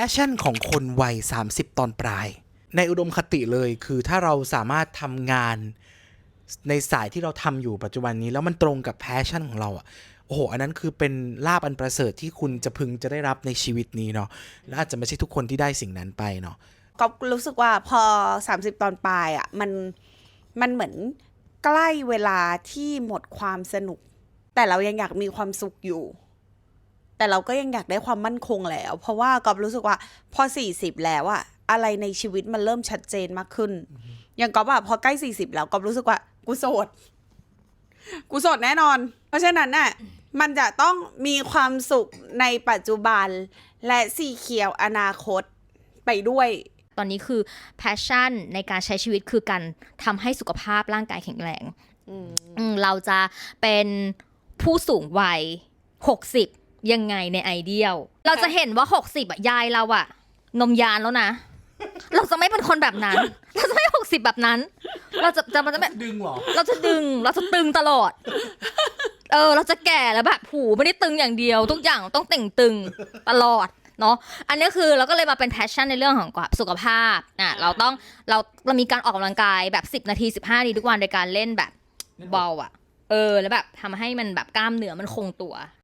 passion ของคนวัย 30 ตอนปลาย ในอุดมคติเลยคือถ้าเราสามารถทำงานในสายที่เราทำอยู่ปัจจุบันนี้ แล้วมันตรงกับ passion ของเราอะโอ้โห อันนั้นคือเป็นลาบอันประเสริฐที่คุณจะพึงจะได้รับในชีวิตนี้เนาะ และอาจจะไม่ใช่ทุกคนที่ได้สิ่งนั้นไปเนาะ ก็รู้สึกว่าพอ 30 ตอนปลายอะ่ะมันมันเหมือนใกล้เวลาที่หมดความสนุก แต่เรายังอยากมีความสุขอยู่ แต่เราก็ยังอยากได้ความมั่นคงแล้ว เพราะว่ากอบรู้สึกว่าพอ 40 แล้วอะอะไรในชีวิตมันเริ่มชัดเจนมากขึ้น อย่างกอบอะพอใกล้ 40 แล้วกอบรู้สึกว่ากูโสด กูโสดแน่นอน เพราะฉะนั้นน่ะมันจะต้องมีความสุขในปัจจุบันและสีเขียวอนาคตไปด้วย ตอนนี้คือ passion ในการใช้ชีวิตคือการทำให้สุขภาพร่างกายแข็งแรงอืมเราจะเป็นผู้สูงวัย 60 ยังไงในไอเดียลเราจะเห็นว่า 60อะยายเราอะนมยานแล้วนะ เราจะไม่เป็นคนแบบนั้น เราจะไม่60แบบนั้น เราจะจะมันจะไม่ดึงหรอ เราจะดึงเราจะตึงตลอด เออ เราจะแก่แล้วแบบหูไม่ได้ตึงอย่างเดียว ทุกอย่างต้องเต่งตึงตลอดเนาะอันนี้คือเราก็เลยมาเป็น passion ในเรื่องของสุขภาพอะเราต้องเราเรามีการออกกำลังกายแบบ 10 นาที 15นาทีทุกวันในการเล่นแบบเบาอะ เออ แล้วแบบทำให้มันแบบกล้ามเนื้อมันคงตัว